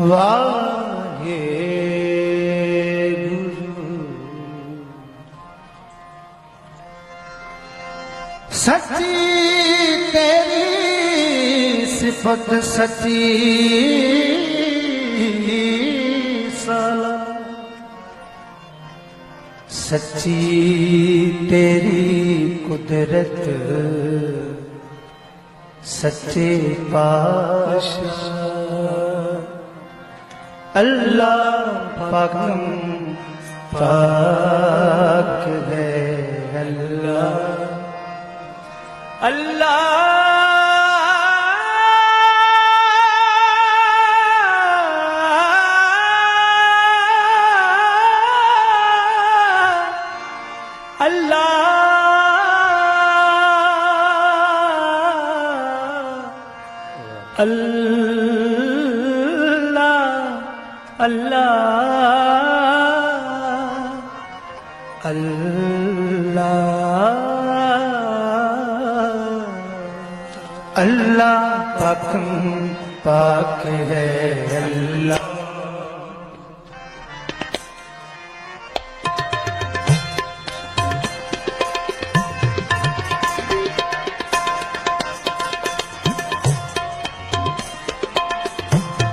ਵਾਹਿਗੁਰੂ ਸੱਚੀ ਤੇਰੀ ਸਿਫਤ ਸੱਚੀ ਸਲਾ। ਸੱਚੀ ਤੇਰੀ ਕੁਦਰਤ ਸੱਚੇ ਪਾਤਸ਼ਾਹ। Allah Pagam Pag Allah Allah Allah அல்லாஹ் அல்லாஹ் அல்லாஹ் பக்கம் பாக்குகே அல்லாஹ்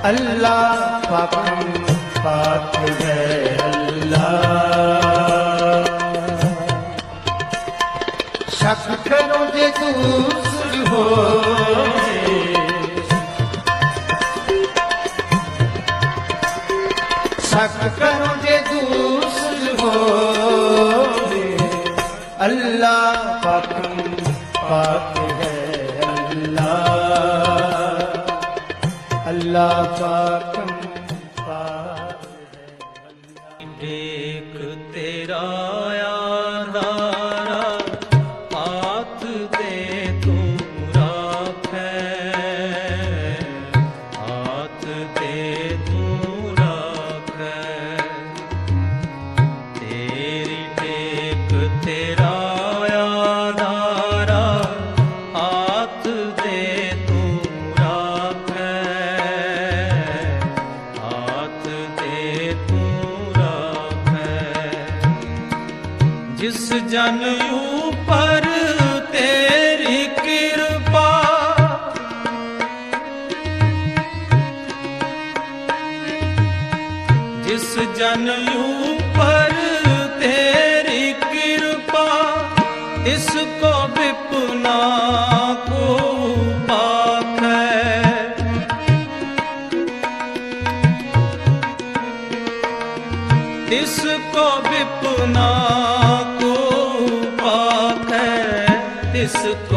अल्लाह पाकम ਪਾਕ ਹੈ ਅੱਲਾਹ ਸ਼ੱਕ ਕਰੋ ਜੇ ਦੂਸਰ ਹੋਏ ਸ਼ੱਕ ਕਰੋ ਜੇ ਦੂਸਰ ਹੋਏ ਅੱਲਾਹ ਪਾਕਮ ਪਾਕ ਹੈ ਅੱਲਾਹ ਅੱਲਾਹ ਪਾਕ ਜਨ ਉਪਰ ਤੇਰੀ ਕਿਰਪਾ। ਜਿਸ ਜਨ ਉਪਰ ਤੇਰੀ ਕਿਰਪਾ, ਇਸ ਕੋ ਵਿਪਨਾ ਕੋ ਪਾਖੈ ਤਿਸ ਕੋ ਵਿਪਨਾ ਤਿਸ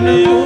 new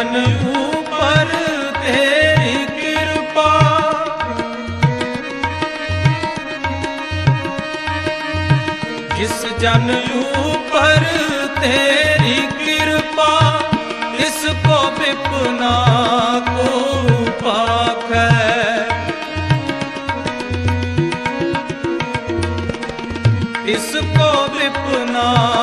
ਜਨ ਉਪਰ ਤੇਰੀ ਕਿਰਪਾ। ਜਿਸ ਜਨ ਉਪਰ ਤੇਰੀ ਕਿਰਪਾ ਇਸ ਕੋ ਕੋ ਇਸ ਕੋ ਬਿਪਨਾ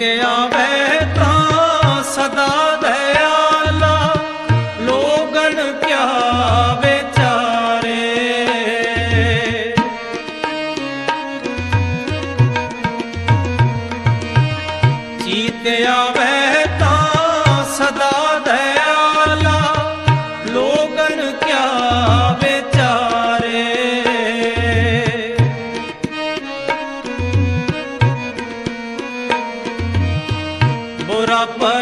ਕੇ ਆਵੇ। पाप